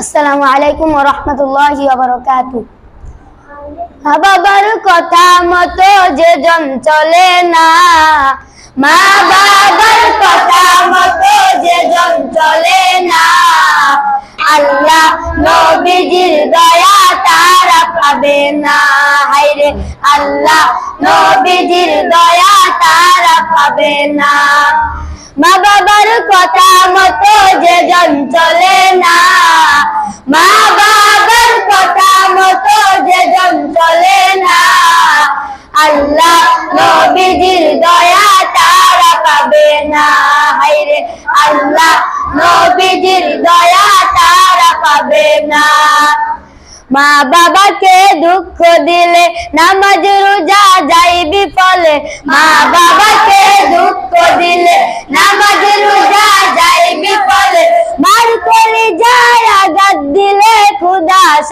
আসসালামু আলাইকুম রাহমাতুল্লাহি বাবার কথা মতো যে জন চলে না, মা বাবার কথা মতো যে জন চলে না। আল্লাহ নবীজির দয়া তারা পাবে না। হায়রে আল্লাহ নবীজির দয়া তারা পাবে না। মা বাবার কথা মতো যে জন চলে না মা বাবার কথা মতো যে জন চলে না, আল্লাহ নবীজির দয়া তারা পাবে না। হায়রে আল্লাহ নবীজির দয়া তারা পাবে না। মা বাবাকে দুঃখ দিলে, নামাজ রোজা যাই বিফলে। মা বাবাকে দুঃখ দিলে, নামাজ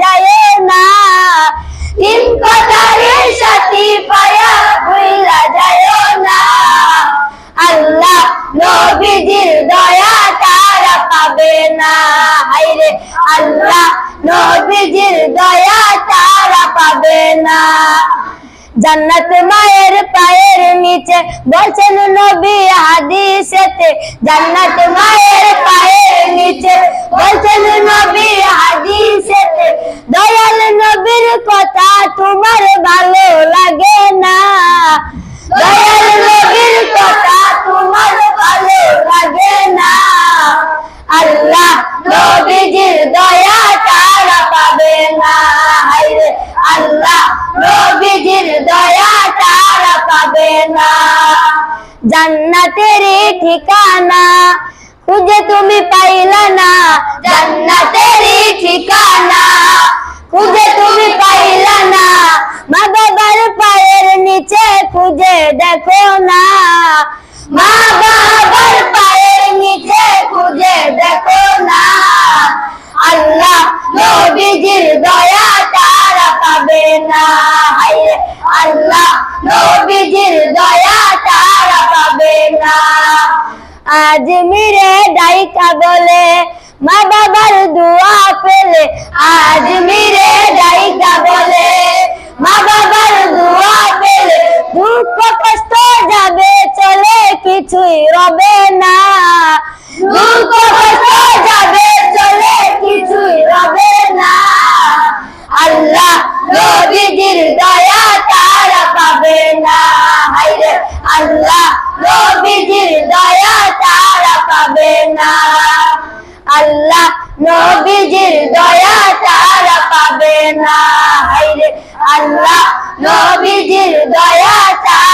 যায় না। তিন কথারি সাথী পায়া ভুইলা যায় না। আল্লাহ নবীজির দয়া তারা পাবে না। হায়রে, আল্লাহ নবীজির দয়া তারা পাবে না। জান্নাত মায়ের পায়ের নিচে বলছেন নবী হাদিসেতে, জান্নাত মায়ের পায়ের নিচে বলছেন নবী হাদিসেতে দয়াল নবীর কথা তোমার ভালো লাগে না। দয়াল নবীর কথা তোমার ভালো লাগে না। আল্লাহ নবীজির দয়া তারা পাবে না। আল্লাহ নবীজির দয়া তারা পাবে না। জান্নাতের ঠিকানা খুঁজে তুমি পাইলা না। জান্নাতের ঠিকানা দেখো না। মা বাবার পায়ের নিচে খুঁজে দেখো না। আল্লাহ নবীজির দয়া তারা পাবে না। আল্লাহ নবীজির দয়া তারা পাবে না। আজ মিরে ডাইকা বলে, মা বাবার দোয়া পেলে আজ মিরে কষ্ট যাবে চলে কিছুই রবে না। দুঃখ কষ্ট যাবে চলে কিছুই রবে না। আল্লাহ নবীজির দয়া তারা পাবে না। হায়রে, আল্লাহ নবীজির দয়া তারা পাবে না। আল্লাহ নবীজির দয়া তারা পাবে না। হায়রে, আল্লাহ নবীজির দয়া তারা